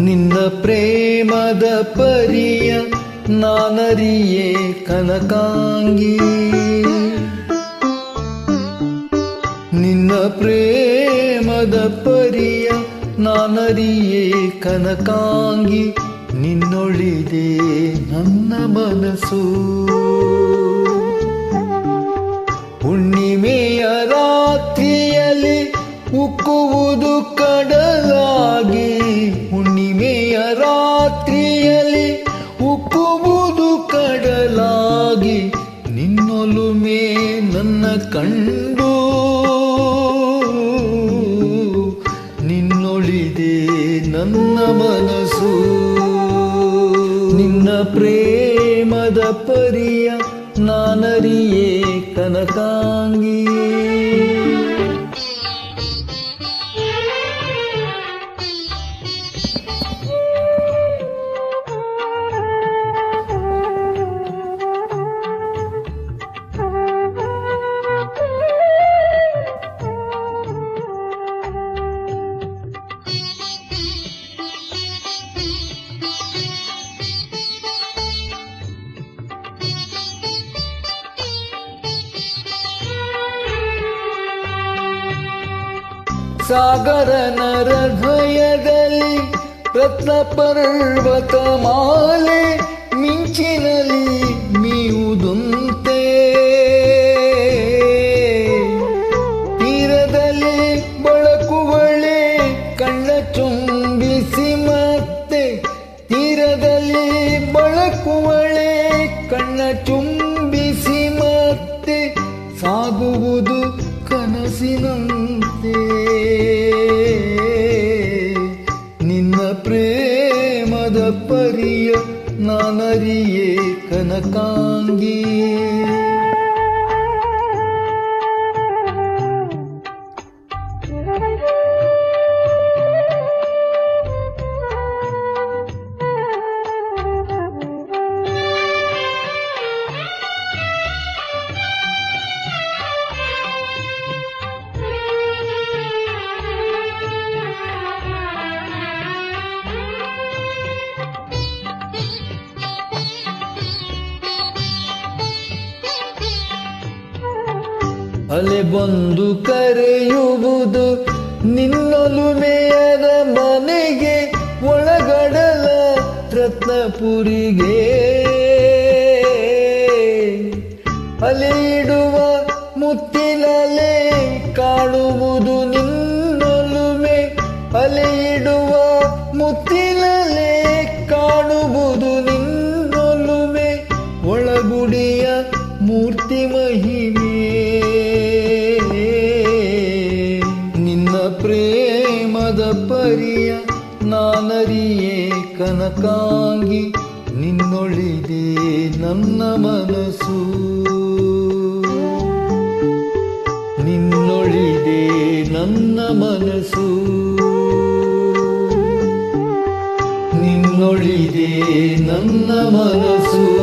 ನಿನ್ನ ಪ್ರೇಮದ ಪರಿಯ ನಾನರಿಯೇ ಕನಕಾಂಗಿ. ನಿನ್ನ ಪ್ರೇಮದ ಪರಿಯ ನಾನರಿಯೇ ಕನಕಾಂಗಿ. ನಿನ್ನೊಳಿದೆ ನನ್ನ ಮನಸ್ಸು. ನನ್ನ ಕಂಡು ನಿನ್ನೊಳಿದೆ ನನ್ನ ಮನಸ್ಸು. ನಿನ್ನ ಪ್ರೇಮದ ಪರಿಯ ನಾನರಿಯೇ ಕನಕಾಂಗಿ. ಸಾಗರ ನರಭಯದಲ್ಲಿ ರತ್ನ ಪರ್ವತ ಮಾಲೆ ಮಿಂಚಿನಲ್ಲಿ ಮೀಯುವುದಂತೆ ತೀರದಲ್ಲಿ ಬಳಕುವಳೆ ಕಣ್ಣ ಚುಂಬಿಸಿ ಮತ್ತೆ ತೀರದಲ್ಲಿ ಬಳಕುವಳೆ ಕಣ್ಣ ಚುಂಬಿಸಿ ಮತ್ತೆ ಸಾಗುವುದು ಕನಸಿನಂತೆ ನಿನ್ನ ಪ್ರೇಮದ ಪರಿಯ ನಾನರಿಯೇ ಕನಕಾಂಗಿ ಅಲೆ ಬಂದು ಕರೆಯುವುದು ನಿನ್ನೊಲುಮೆಯರ ಮನೆಗೆ ಒಳಗಡಲ ರತ್ನಪುರಿಗೆ. ಅಲೆ ಇಡುವ ಮುತ್ತಿನಲೆ ಕಾಣುವುದು ನಿನ್ನೊಲುಮೆ. ಅಲೆ ಇಡುವ ಮುತ್ತಿನಲೆ ಕಾಣುವುದು ನಿನ್ನೊಲುಮೆ. ಒಳಗುಡಿಯ ಮೂರ್ತಿ ಮಹಿಮೆ. ಪರಿಯ ನಾನರಿಯೇ ಕನಕಾಂಗಿ ನಿನ್ನೊಳಿದೆ ನನ್ನ ಮನಸ್ಸು. ನಿನ್ನೊಳಿದೆ ನನ್ನ ಮನಸ್ಸು. ನಿನ್ನೊಳಿದೆ ನನ್ನ ಮನಸ್ಸು.